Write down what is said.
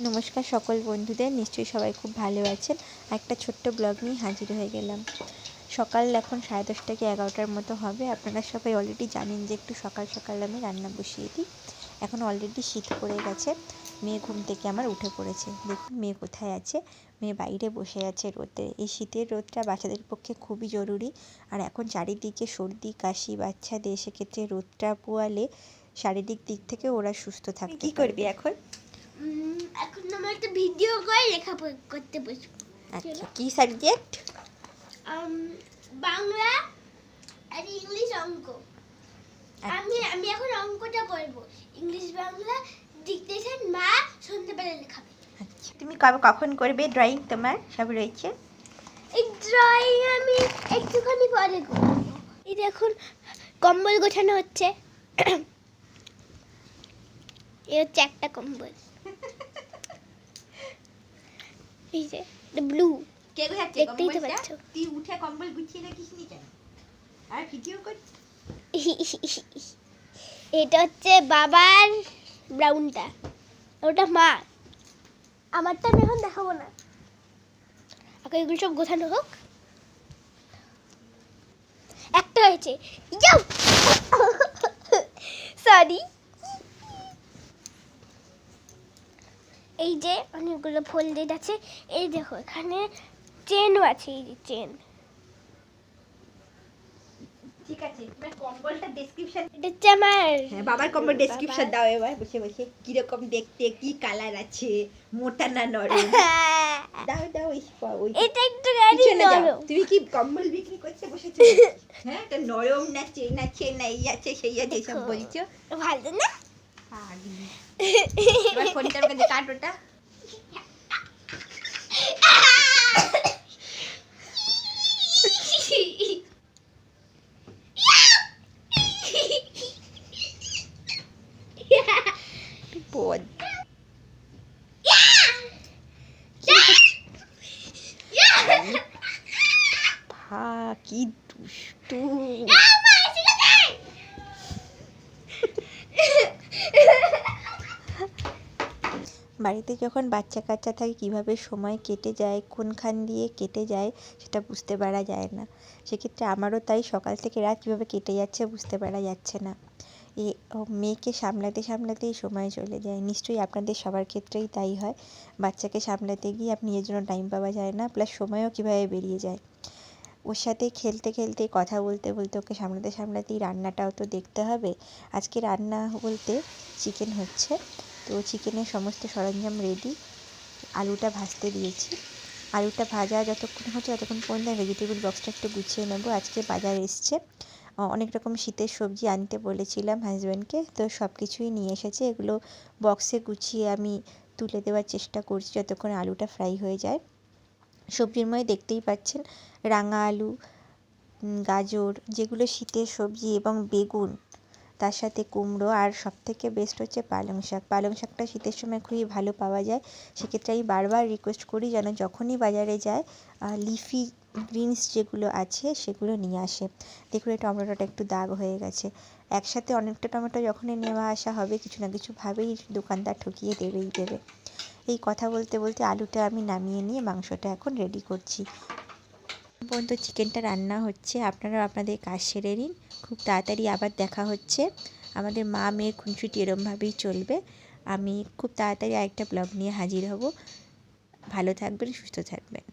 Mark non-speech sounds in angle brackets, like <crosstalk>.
নমস্কার সকল বন্ধুদের নিশ্চয়ই সবাই খুব ভালো আছেন। একটা ছোট্ট ব্লগ নিয়ে হাজির হয়ে গেলাম। সকাল এখন সাড়ে দশটা কি এগারোটার মতো হবে। আপনারা সবাই অলরেডি জানেন যে একটু সকাল সকাল আমি রান্না বসিয়ে দিই। এখন অলরেডি শীত পড়ে গেছে। মেয়ে ঘুম থেকে আমার উঠে পড়েছে। দেখুন মেয়ে কোথায় আছে? মেয়ে বাইরে বসে আছে রোদে। এই শীতের রোদটা বাচ্চাদের পক্ষে খুবই জরুরি। আর এখন চারিদিকে সর্দি কাশি বাচ্চাদের সেক্ষেত্রে রোদটা পোয়ালে শারীরিক দিক থেকে ওরা সুস্থ থাকবে কী করবি এখন? এখন আমার একটা ভিডিও করে লেখা করতে বসবো। আচ্ছা কী সাবজেক্ট বাংলা আর ইংলিশ অঙ্ক। আমি আমি এখন অঙ্কটা করব। ইংলিশ বাংলা ডিকটেশন মা সন্ধ্যাবেলা লেখাবে আচ্ছা তুমি কবে কখন করবে ড্রয়িং তোমার? সব রয়েছে? এই ড্রয়িং আমি একটুখানি পরে করব। এই দেখুন কম্বল গোছানো হচ্ছে। <coughs> এই হচ্ছে একটা কম্বল। <laughs> এই যে ব্লু কে গোছাচ্ছে দেখতেই তো পাচ্ছ। তুই উঠে কম্বল গুছিয়ে রাখিস নি কেন? আর ভিডিও কর। <laughs> এটা হচ্ছে বাবার ব্রাউনটা। ওটা মা। আমারটা আমি এখন দেখাবো না। আগে এগুলো সব গোছানো হোক। একটা হয়েছে। সরি <laughs> এই যে অনেকগুলো ফোল্ডেড আছে এই দেখো এখানে চেনও আছে এই যে চেন ঠিক আছে তোমার কম্বলটা ডেসক্রিপশন এটা হচ্ছে আমার হ্যাঁ বাবার কম্বল ডেসক্রিপশন দাও এবার বসে বসে। কীরকম দেখতে কি কালার আছে মোটা না নরম? <laughs> দাও দাও ওই ওই এটা একটু গাড়ি নরম। তুমি কি কম্বল বিক্রি করতে বসেছো? <laughs> হ্যাঁ এটা নরম না চেন আছে না এই আছে সেই আছে সব বলছো? ভালো না? পাগলি। এবার ফোনটা আমার কাছে কাট ওটা পদ ভা কি দুষ্টু বাড়িতে যখন বাচ্চা কাচ্চা থাকে, কীভাবে সময় কেটে যায়, কোনখান দিয়ে কেটে যায়, সেটা বুঝতে পারা যায় না। সেক্ষেত্রে আমারও তাই সকাল থেকে রাত কীভাবে কেটে যাচ্ছে বুঝতে পারা যাচ্ছে না। এ মেয়েকে সামলাতে সামলাতেই সময় চলে যায়। নিশ্চয়ই আপনাদের সবার ক্ষেত্রেই তাই হয়। বাচ্চাকে সামলাতে গিয়ে আপনি এর জন্য টাইম পাওয়া যায় না প্লাস সময়ও কীভাবে বেরিয়ে যায়। ওর সাথে খেলতে খেলতে, কথা বলতে বলতে ওকে সামলাতে সামলাতেই রান্নাটাও তো দেখতে হবে। আজকে রান্না বলতে চিকেন হচ্ছে। তো চিকেনের সমস্ত সরঞ্জাম রেডি আলুটা ভাজতে দিয়েছি। আলুটা ভাজা যতক্ষণ হচ্ছে ততক্ষণ পর্যন্ত ভেজিটেবল বক্সটা একটু গুছিয়ে নেব। আজকে বাজার এসছে। অনেক রকম শীতের সবজি আনতে বলেছিলাম হাজব্যান্ডকে তো সব কিছুই নিয়ে এসেছে। এগুলো বক্সে গুছিয়ে আমি তুলে দেওয়ার চেষ্টা করছি যতক্ষণ আলুটা ফ্রাই হয়ে যায়। সবজির মধ্যে দেখতেই পাচ্ছেন, রাঙা আলু গাজর, যেগুলো শীতের সবজি এবং বেগুন তার সাথে কুমড়ো আর সবথেকে বেস্ট হচ্ছে পালং শাক। পালং শাকটা শীতের সময় খুবই ভালো পাওয়া যায়। সেক্ষেত্রে আমি বারবার রিকোয়েস্ট করি যেন যখনই বাজারে যায় লিফি গ্রিনস যেগুলো আছে সেগুলো নিয়ে আসে। দেখুন, এই টমেটোটা একটু দাগ হয়ে গেছে। একসাথে অনেকটা টমেটো যখনই নেওয়া আসা হবে, কিছু না কিছুভাবেই দোকানদার ঠকিয়ে দেবেই দেবে। এই কথা বলতে বলতে আলুটা আমি নামিয়ে নিয়ে মাংসটা এখন রেডি করছি। পর্যন্ত চিকেনটা রান্না হচ্ছে। আপনারাও আপনাদের কাজ সেরে নিন। খুব তাড়াতাড়ি আবার দেখা হচ্ছে। আমাদের মা মেয়ের খুনসুটি এরমভাবেই চলবে। আমি খুব তাড়াতাড়ি আরেকটা ব্লগ নিয়ে হাজির হব। ভালো থাকবেন, সুস্থ থাকবেন।